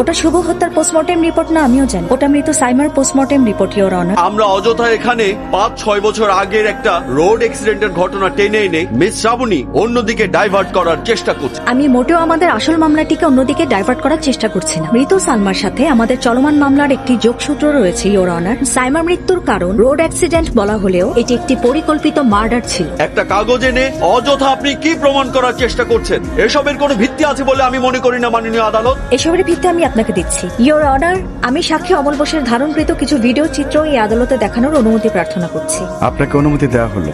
ওটা শুভ হত্যার postmortem report না আমিও জানি। ওটা মৃত সাইমার পোস্টমর্টেম রিপোর্ট ইওর অনার আমরা অযথা এখানে পাঁচ ছয় বছর আগের একটা রোড অ্যাক্সিডেন্টের ঘটনা টেনে এনে মিস শ্রাবণী অন্যদিকে ডাইভার্ট করার চেষ্টা করছে। আমি মোটেও আমাদের আসল মামলাটিকে অন্যদিকে ডাইভার্ট করার চেষ্টা করছি না। মৃত সালমার সাথে আমাদের চলমান মামলার একটি যোগসূত্র রয়েছে ইওর অনার সাইমার মৃত্যুর কারণ রোড অ্যাক্সিডেন্ট বলা হলেও এটি একটি পরিকল্পিত মার্ডার ছিল। একটা কাগজ এনে অযথা আপনি কি প্রমাণ করার চেষ্টা করছেন? এসবের কোনো ভিত্তি আছে বলে আমি মনে করি না মাননীয় আদালত। এসবের ভিত্তি আমি আপনাকে দিচ্ছি। ইওর অর্ডার আমি সাক্ষী অমল বোসের ধারণকৃত কিছু ভিডিও চিত্র এই আদালতে দেখানোর অনুমতি প্রার্থনা করছি। আপনাকে অনুমতি দেওয়া হলো।